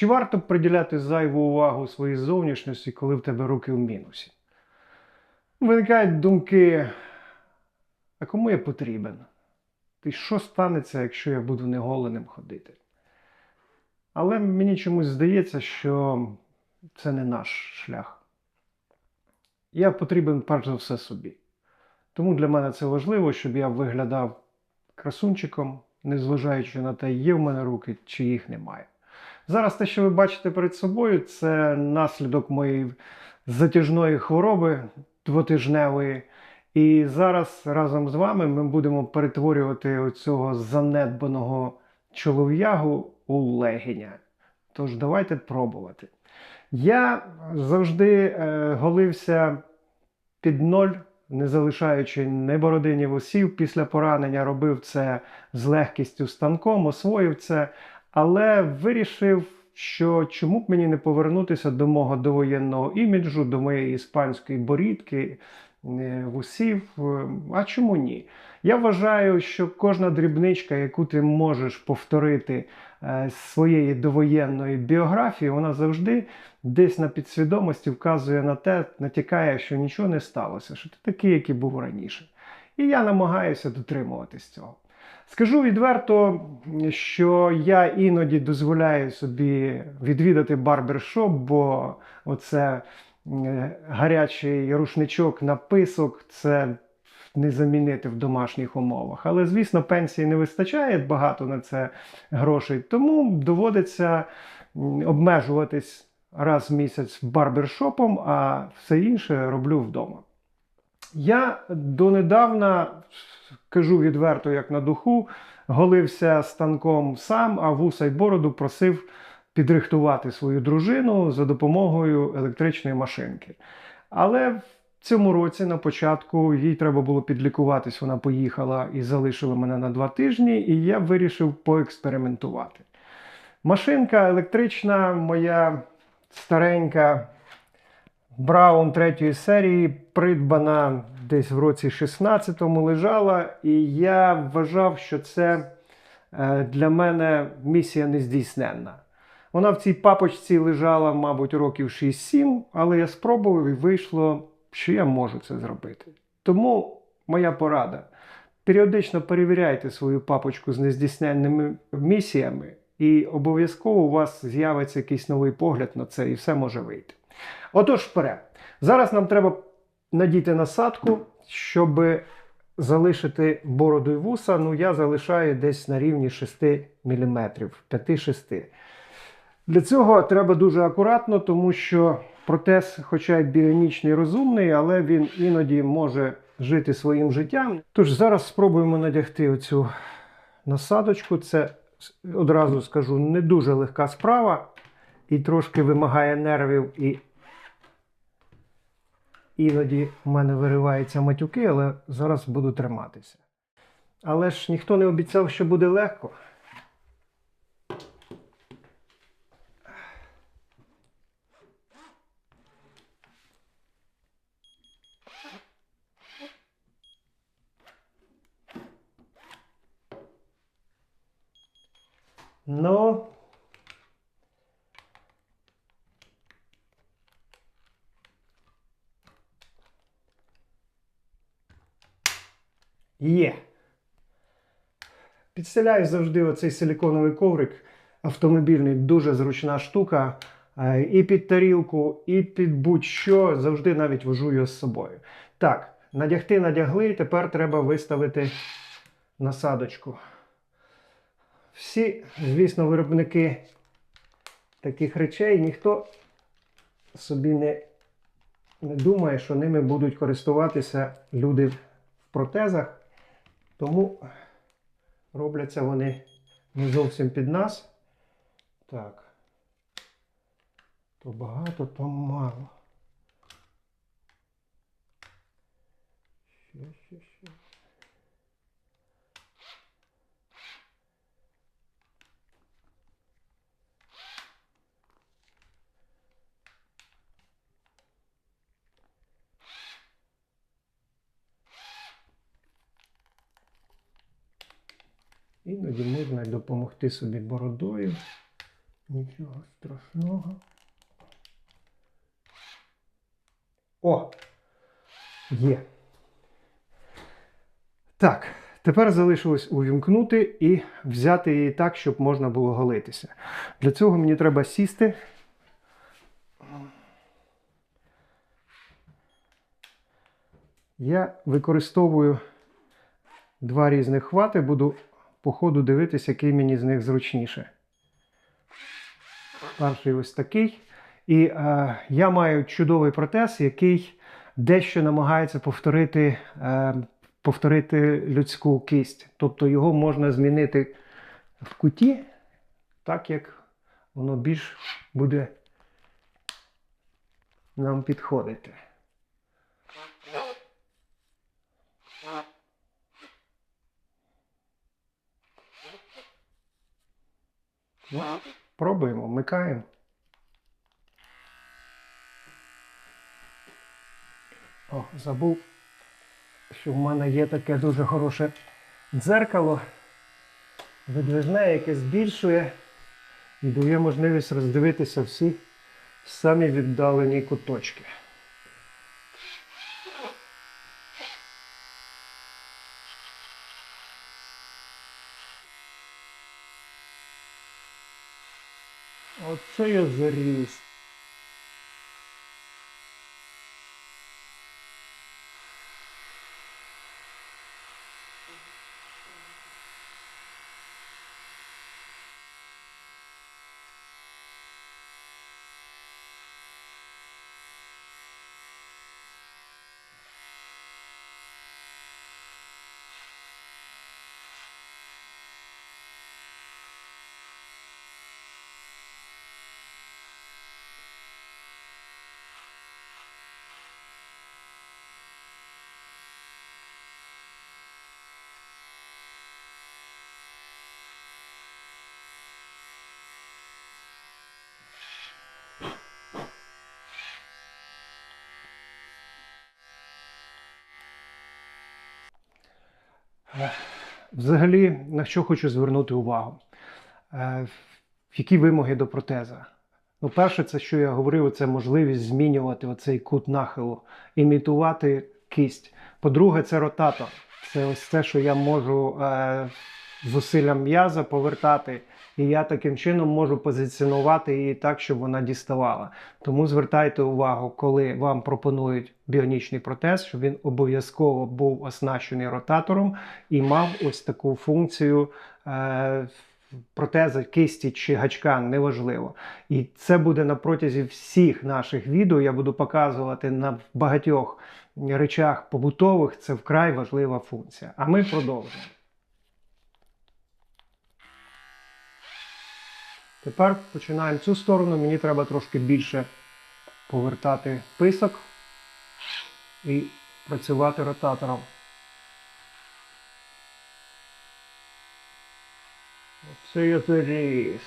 Чи варто приділяти зайву увагу своїй зовнішності, коли в тебе руки в мінусі? Виникають думки, а кому я потрібен? І що станеться, якщо я буду неголеним ходити? Але мені чомусь здається, що це не наш шлях. Я потрібен перш за все собі. Тому для мене це важливо, щоб я виглядав красунчиком, незважаючи на те, є в мене руки чи їх немає. Зараз те, що ви бачите перед собою, це наслідок моєї затяжної хвороби двотижневої. І зараз разом з вами ми будемо перетворювати оцього занедбаного чолов'ягу у легеня. Тож давайте пробувати. Я завжди е, голився під ноль, не залишаючи ні бороди, ні вусів. Після поранення робив це з легкістю станком, освоїв це, але вирішив, що чому б мені не повернутися до мого довоєнного іміджу, до моєї іспанської борідки, е, вусів. Е, А чому ні? Я вважаю, що кожна дрібничка, яку ти можеш повторити е, з своєї довоєнної біографії, вона завжди десь на підсвідомості вказує на те, натякає, що нічого не сталося, що ти такий, який був раніше. І я намагаюся дотримуватись цього. Скажу відверто, що я іноді дозволяю собі відвідати барбершоп, бо оце е, гарячий рушничок написок це не замінити в домашніх умовах. Але, звісно, пенсії не вистачає багато на це грошей, тому доводиться обмежуватись раз в місяць барбершопом, а все інше роблю вдома. Я донедавна, кажу відверто, як на духу, голився станком сам, а вуса й бороду просив підрихтувати свою дружину за допомогою електричної машинки. Але в цьому році, на початку, їй треба було підлікуватись, вона поїхала і залишила мене на два тижні, і я вирішив поекспериментувати. Машинка електрична, моя старенька Браун третьої серії, придбана десь в році 16-му лежала, і я вважав, що це е, для мене місія нездійсненна. Вона в цій папочці лежала, мабуть, років 6-7, але я спробував і вийшло, що я можу це зробити. Тому моя порада. Періодично перевіряйте свою папочку з нездійсненними місіями, і обов'язково у вас з'явиться якийсь новий погляд на це, і все може вийти. Отож, вперед. Зараз нам треба надіти насадку, щоб залишити бороду і вуса. Ну, я залишаю десь на рівні 6 мм, 5-6. Для цього треба дуже акуратно, тому що протез, хоча й біонічний розумний, але він іноді може жити своїм життям. Тож зараз спробуємо надягти оцю насадочку. Це одразу скажу не дуже легка справа і трошки вимагає нервів і іноді в мене вириваються матюки, але зараз буду триматися. Але ж ніхто не обіцяв, що буде легко. Ну, Є. Підстеляю завжди оцей силіконовий коврик автомобільний, дуже зручна штука. Е, І під тарілку, і під будь-що завжди навіть вожу його з собою. Так, надягти надягли, тепер треба виставити насадочку. Всі, звісно, виробники таких речей ніхто собі не, не думає, що ними будуть користуватися люди в протезах. Тому робляться вони не зовсім під нас. Так. То багато, то мало. Ще, ще, ще. Іноді можна допомогти собі бородою. Нічого страшного. О! Є. Так, тепер залишилось увімкнути і взяти її так, щоб можна було голитися. Для цього мені треба сісти. Я використовую два різних хвати, буду по ходу дивитися, який мені з них зручніше. Перший ось такий. І е, я маю чудовий протез, який дещо намагається повторити, е, повторити людську кисть. Тобто його можна змінити в куті, так як воно більш буде нам підходити. Ну, пробуємо, вмикаємо. О, забув, що в мене є таке дуже хороше дзеркало, видвижне, яке збільшує і дає можливість роздивитися всі самі віддалені куточки. Оце я заріс. Взагалі, на що хочу звернути увагу? Е, Які вимоги до протеза? Ну, перше, це що я говорив, це можливість змінювати оцей кут нахилу, імітувати кість. По-друге, це ротатор. Це ось те, що я можу е, зусиллям м'яза повертати, і я таким чином можу позиціонувати її так, щоб вона діставала. Тому звертайте увагу, коли вам пропонують біонічний протез, щоб він обов'язково був оснащений ротатором і мав ось таку функцію. Е, Протеза, кисті чи гачка неважливо. І це буде на протязі всіх наших відео. Я буду показувати на багатьох речах побутових. Це вкрай важлива функція. А ми продовжуємо. Тепер починаємо цю сторону. Мені треба трошки більше повертати писок і працювати ротатором. Оце я заріс.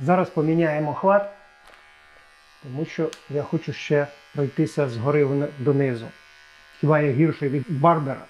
Зараз поміняємо хват, тому що я хочу ще пройтися згори донизу. Хіба я гірший від Барбера?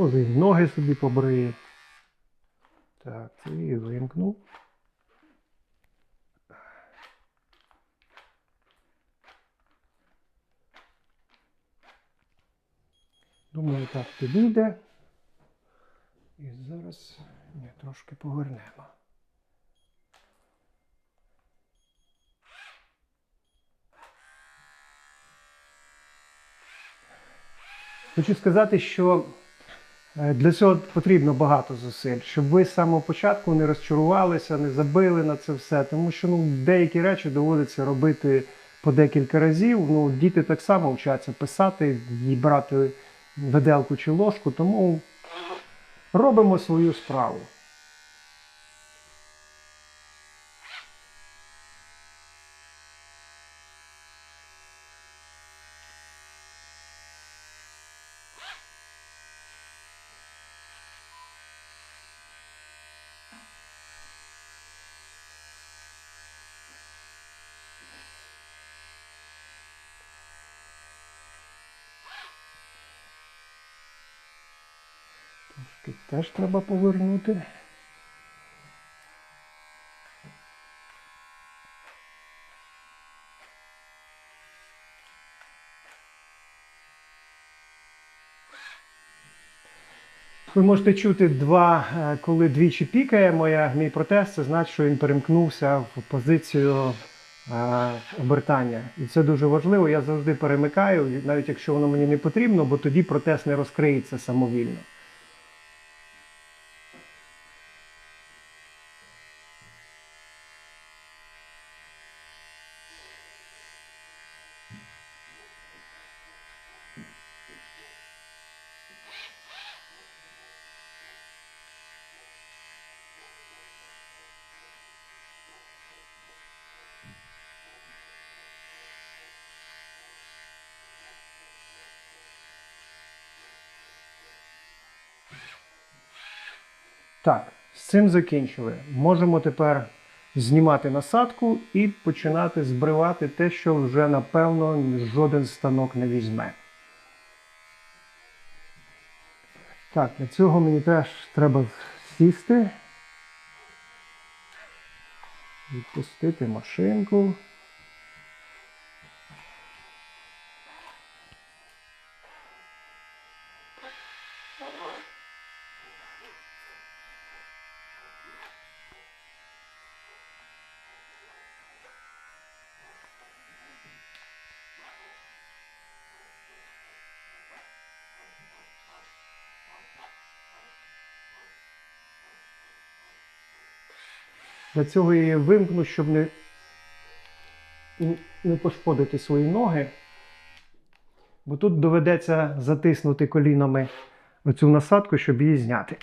Може і ноги собі побриє. Так, це і вимкнув. Думаю, так підійде. І зараз ні, трошки повернемо. Хочу сказати, що для цього потрібно багато зусиль, щоб ви з самого початку не розчарувалися, не забили на це все. Тому що ну, деякі речі доводиться робити по декілька разів. Ну, діти так само вчаться писати і брати виделку чи ложку, тому робимо свою справу. Трошки теж треба повернути. Ви можете чути два, е, коли двічі пікає моя, мій протест, це значить, що він перемкнувся в позицію е, обертання. І це дуже важливо. Я завжди перемикаю, навіть якщо воно мені не потрібно, бо тоді протест не розкриється самовільно. Так, з цим закінчили. Можемо тепер знімати насадку і починати збривати те, що вже напевно жоден станок не візьме. Так, для цього мені теж треба сісти. Відпустити машинку. Для цього я її вимкну, щоб не, не пошкодити свої ноги. Бо тут доведеться затиснути колінами оцю насадку, щоб її зняти.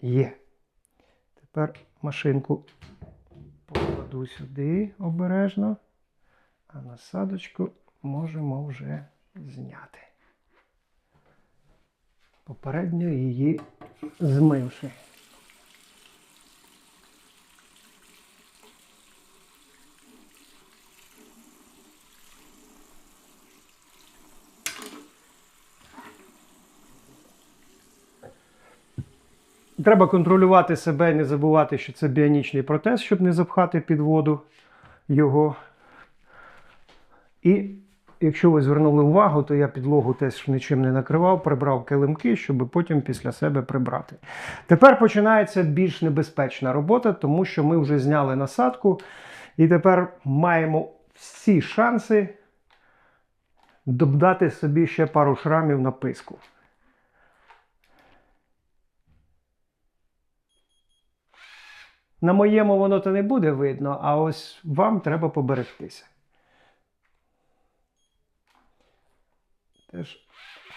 Є. Тепер машинку покладу сюди обережно, а насадочку можемо вже зняти попередньо її змивши. Треба контролювати себе і не забувати, що це біонічний протез, щоб не запхати під воду його. І Якщо ви звернули увагу, то я підлогу теж нічим не накривав, прибрав килимки, щоб потім після себе прибрати. Тепер починається більш небезпечна робота, тому що ми вже зняли насадку, і тепер маємо всі шанси додати собі ще пару шрамів на писку. На моєму воно то не буде видно, а ось вам треба поберегтися. Теж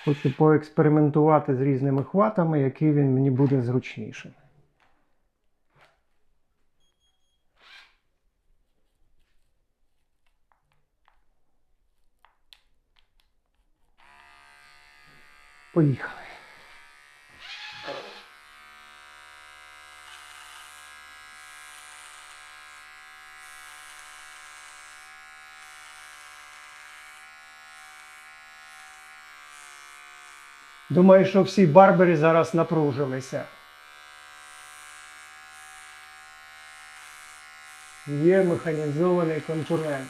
хочу поекспериментувати з різними хватами, який він мені буде зручнішим. Поїхали. Думаю, що всі барбери зараз напружилися. Є механізований конкурент.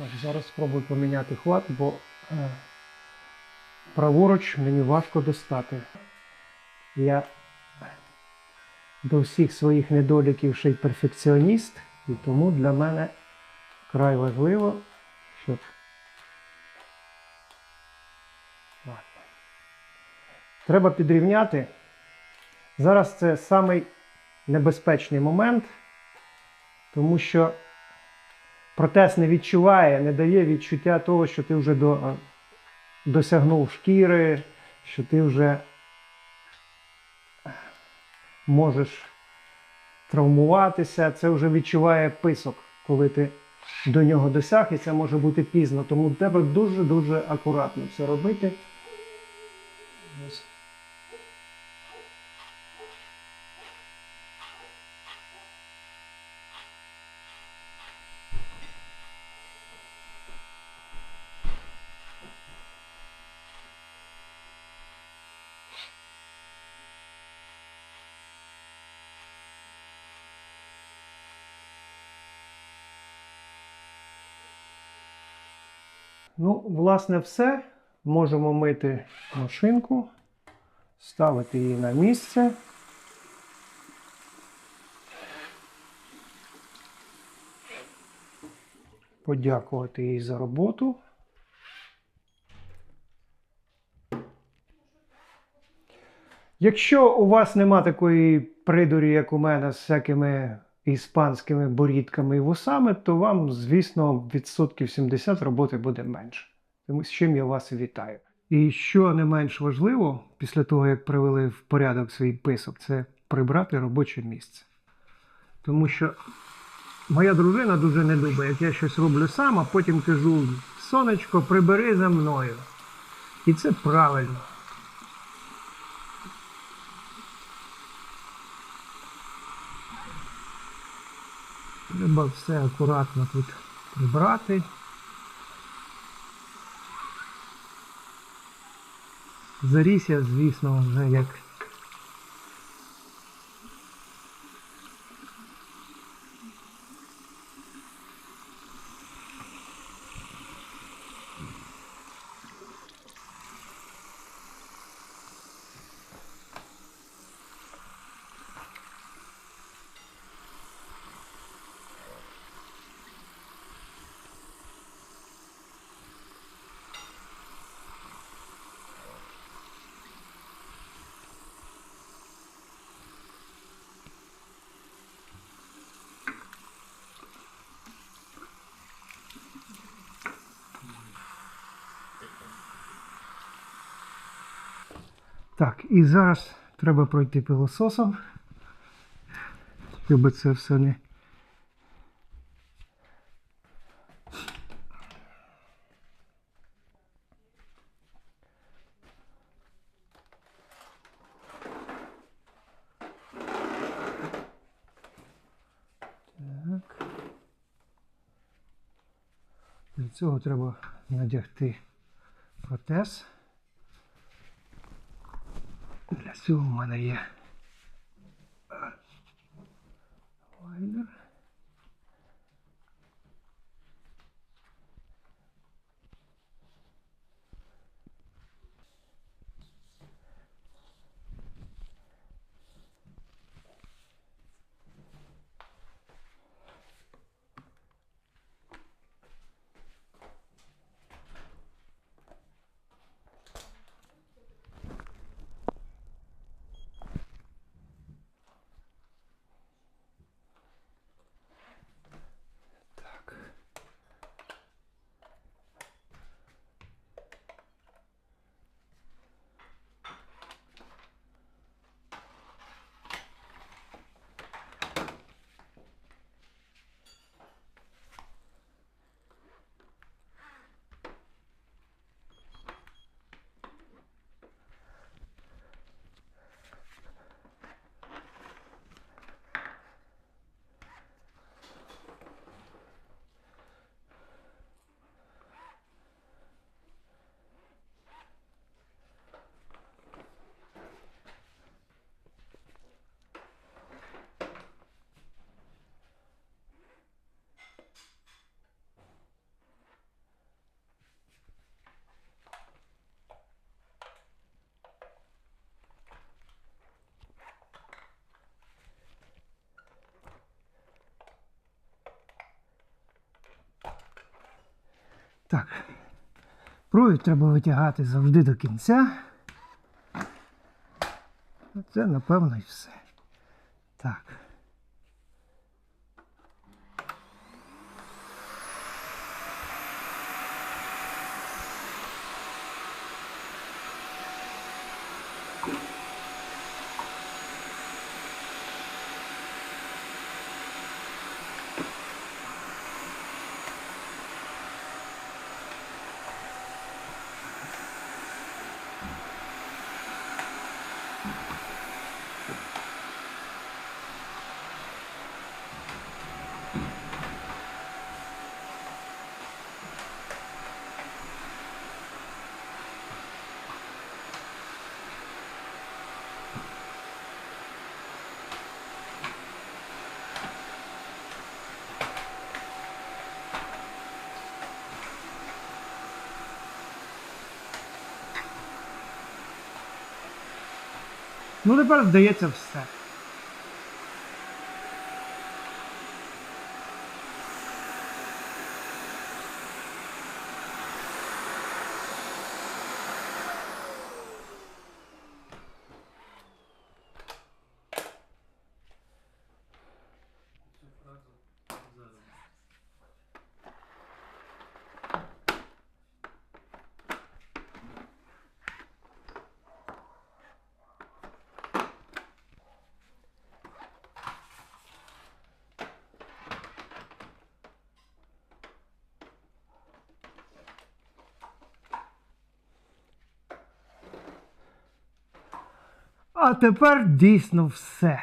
Так, зараз спробую поміняти хват, бо е, праворуч мені важко достати. Я до всіх своїх недоліків ще й перфекціоніст, і тому для мене вкрай важливо, щоб. Треба підрівняти. Зараз це самий небезпечний момент, тому що протез не відчуває, не дає відчуття того, що ти вже до, е, досягнув шкіри, що ти вже можеш травмуватися. Це вже відчуває писок, коли ти до нього досяг, і це може бути пізно. Тому треба дуже-дуже акуратно це робити. Ось. Ну, власне, все. Можемо мити машинку, ставити її на місце. Подякувати їй за роботу. Якщо у вас нема такої придурі, як у мене, з всякими іспанськими борідками і вусами, то вам, звісно, відсотків 70 роботи буде менше. Тому з чим я вас вітаю. І що не менш важливо, після того, як привели в порядок свій писок, це прибрати робоче місце. Тому що моя дружина дуже не любить, як я щось роблю сам, а потім кажу: сонечко, прибери за мною. І це правильно. Треба все акуратно тут прибрати. Заріс я, звісно, вже як. Так, і зараз треба пройти пилососом, щоб це все не... Для цього треба надягти протез. Для цього в мене є е, лайнер. Так. Так. Провід треба витягати завжди до кінця. Це, напевно, і все. Так. Ну, тепер здається все. А тепер дійсно все.